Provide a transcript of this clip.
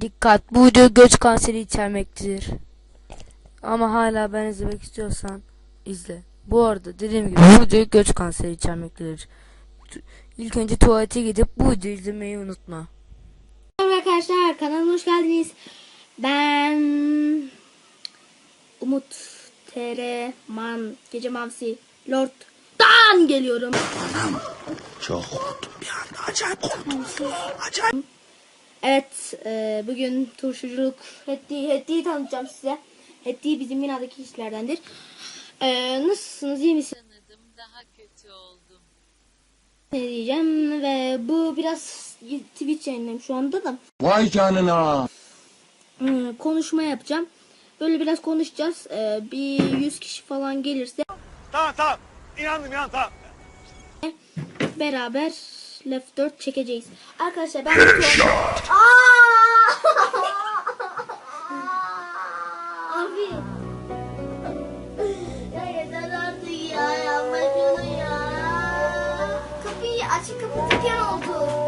Dikkat bu video göç kanseri içermektedir. Ama hala ben izlemek istiyorsan izle. Bu arada dediğim gibi bu video göç kanseri içermektedir. İlk önce tuvalete gidip bu videoyu izlemeyi unutma. Merhaba arkadaşlar kanalıma hoş geldiniz. Ben Umut TR Man Gece Mavisi Lord'dan geliyorum. Çok korktum bir anda. Acayip korktum. Acayip. Evet e, bugün turşuculuk Hetti'yi Hetti'yi tanıtacağım size. Hetti bizim binadaki kişilerdendir. E, nasılsınız iyi misiniz? tanıdım daha kötü oldum. Ne diyeceğim ve bu biraz Twitch yayınlayayım şu anda da. Vay canına. Hmm, konuşma yapacağım. Böyle biraz konuşacağız. E, bir 100 kişi falan gelirse Tamam tamam. İnandım inandım tamam. beraber Left 4 çekeceğiz. Arkadaşlar ben Abi. Ya yeter artık ya yapma şunu ya. Kapıyı açık kapatırken oldu.